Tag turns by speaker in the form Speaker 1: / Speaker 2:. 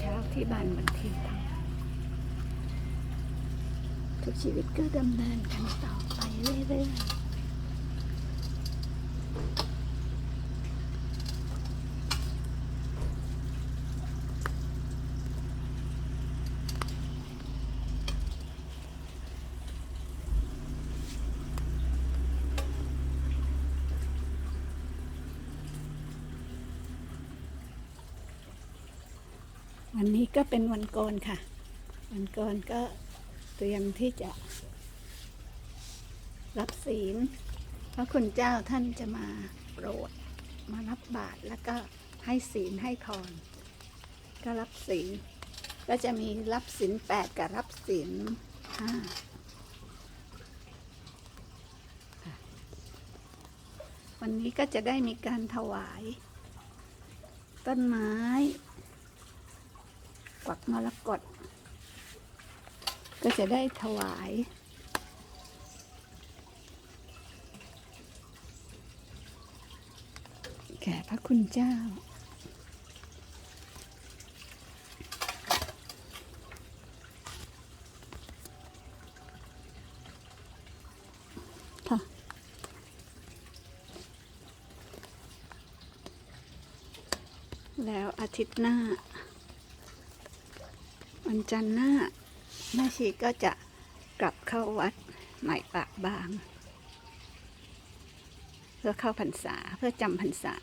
Speaker 1: เราที่บ้านบนทินทองทุกชีวิตก็ดำเนินกันต่อไปเรื่อยๆ วันนี้ก็เป็นวันโกนค่ะ วันโกนก็เตรียมที่จะ รับศีลพระคุณเจ้าท่านจะมาโปรด มารับบาตรแล้วก็ให้ศีลให้พรก็รับศีลก็จะมีรับศีลแปดกับรับศีลห้าวันนี้ก็จะได้มีการถวาย ต้นไม้ กวักมรกตก็จะได้ถวายแก่พระคุณเจ้า ค่ะ แล้วอาทิตย์หน้า วันจันทร์หน้าแม่ชีก็จะกลับเข้าวัดใหม่ปากบาง เพื่อเข้าพรรษาเพื่อจำพรรษา